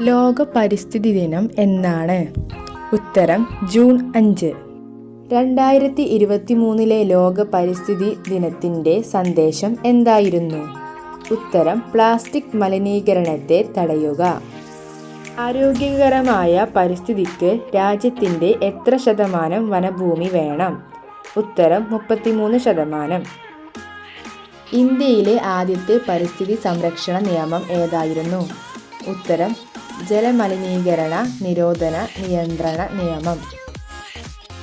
ലോക പരിസ്ഥിതി ദിനം എന്നാണ്. ഉത്തരം ജൂൺ അഞ്ച്. രണ്ടായിരത്തി ഇരുപത്തി മൂന്നിലെ ലോക പരിസ്ഥിതി ദിനത്തിന്റെ സന്ദേശം എന്തായിരുന്നു? ഉത്തരം പ്ലാസ്റ്റിക് മലിനീകരണത്തെ തടയുക. ആരോഗ്യകരമായ പരിസ്ഥിതിക്ക് രാജ്യത്തിന്റെ എത്ര ശതമാനം വനഭൂമി വേണം? ഉത്തരം മുപ്പത്തിമൂന്ന് ശതമാനം. ഇന്ത്യയിലെ ആദ്യത്തെ പരിസ്ഥിതി സംരക്ഷണ നിയമം ഏതായിരുന്നു? ഉത്തരം ജലമലിനീകരണ നിരോധന നിയന്ത്രണ നിയമം.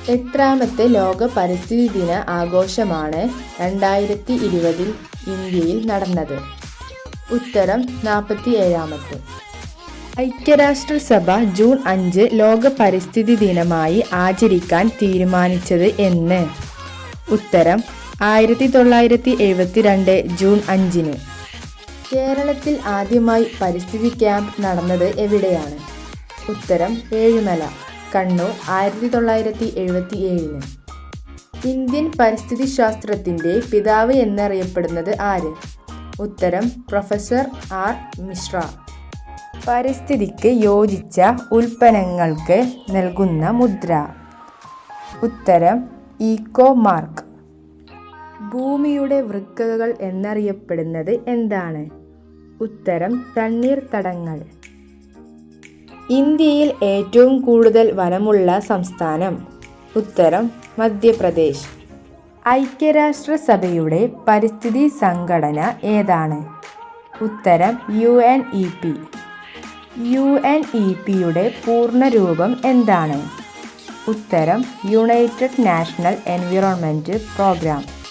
എത്രാമത്തെ ലോക പരിസ്ഥിതി ദിന ആഘോഷമാണ് രണ്ടായിരത്തി ഇരുപതിൽ ഇന്ത്യയിൽ നടന്നത്. ഉത്തരം നാൽപ്പത്തി ഏഴാമത്തെ ഐക്യരാഷ്ട്രസഭ ജൂൺ അഞ്ച് ലോക പരിസ്ഥിതി ദിനമായി ആചരിക്കാൻ തീരുമാനിച്ചത് എന്ന്. ഉത്തരം ആയിരത്തി തൊള്ളായിരത്തി എഴുപത്തി രണ്ട് ജൂൺ അഞ്ചിന്. കേരളത്തിൽ ആദ്യമായി പരിസ്ഥിതി ക്യാമ്പ് നടന്നത് എവിടെയാണ്? ഉത്തരം ഏഴുമല കണ്ണൂർ ആയിരത്തി തൊള്ളായിരത്തി എഴുപത്തി ഏഴിന് ഇന്ത്യൻ പരിസ്ഥിതി ശാസ്ത്രത്തിന്റെ പിതാവ് എന്നറിയപ്പെടുന്നത് ആര്? ഉത്തരം പ്രൊഫസർ ആർ. മിശ്ര. പരിസ്ഥിതിക്ക് യോജിച്ച ഉൽപ്പന്നങ്ങൾക്ക് നൽകുന്ന മുദ്ര. ഉത്തരം ഈക്കോ മാർക്ക്. ഭൂമിയുടെ വൃക്കകൾ എന്നറിയപ്പെടുന്നത് എന്താണ്? ഉത്തരം തണ്ണീർത്തടങ്ങൾ. ഇന്ത്യയിൽ ഏറ്റവും കൂടുതൽ വനമുള്ള സംസ്ഥാനം. ഉത്തരം മധ്യപ്രദേശ്. ഐക്യരാഷ്ട്രസഭയുടെ പരിസ്ഥിതി സംഘടന ഏതാണ്? ഉത്തരം U N E P U N E പിയുടെ പൂർണരൂപം എന്താണ്? ഉത്തരം യുണൈറ്റഡ് നാഷണൽ എൻവിറോൺമെന്റ് പ്രോഗ്രാം.